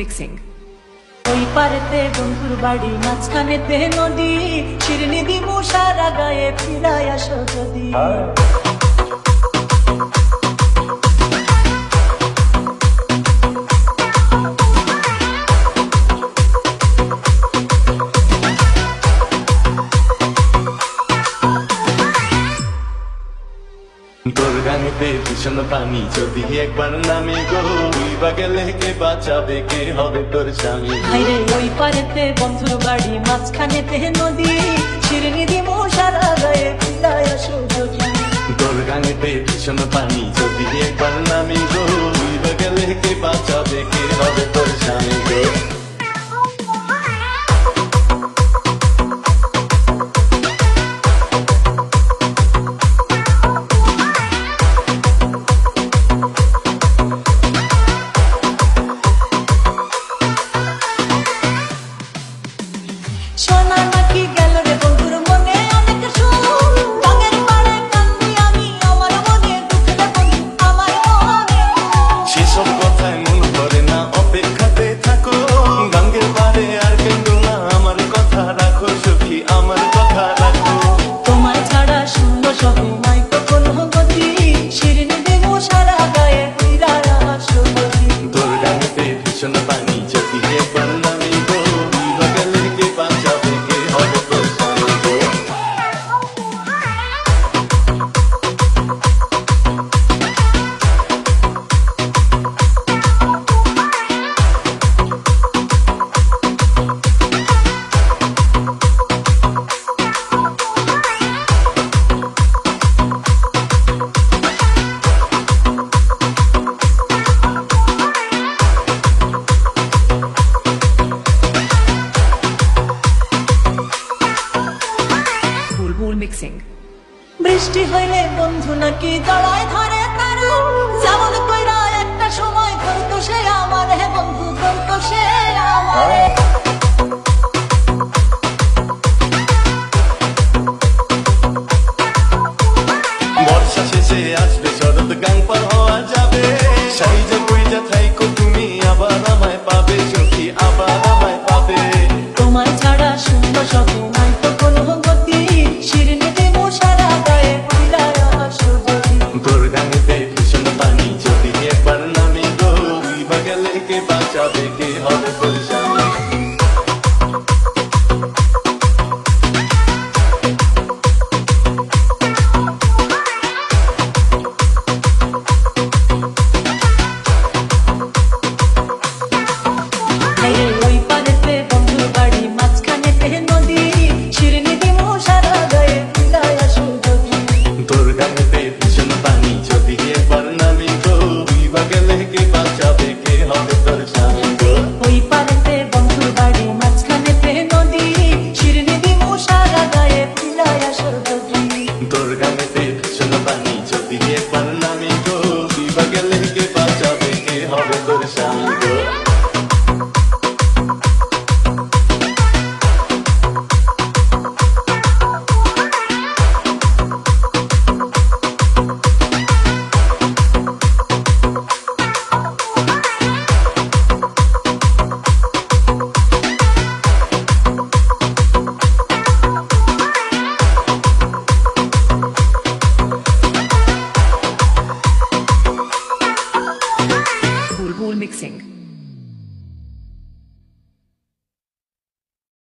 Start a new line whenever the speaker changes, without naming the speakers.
Mixing ওই পারেতে বন্ধুর বাড়ি মাঝখানেতে নদী শিরনিদি মশারা গায়ে ফিরায় আসো যদি।
রাঙতে ভীষণ পানি। যদি একবার নামে গো ওই বা গেলে কে বাঁচাবে কে হবে তোর স্বামী?
ওই পারেতে বন্ধুর বাড়ি মাঝখানে নদী শিরনি দিমো বৃষ্টি হইলে বন্ধু নাকি দড়ায় ধরে তারা? যেমন কইরা একটা সময় করতো সে আমার হে বন্ধু করতো সে আমার।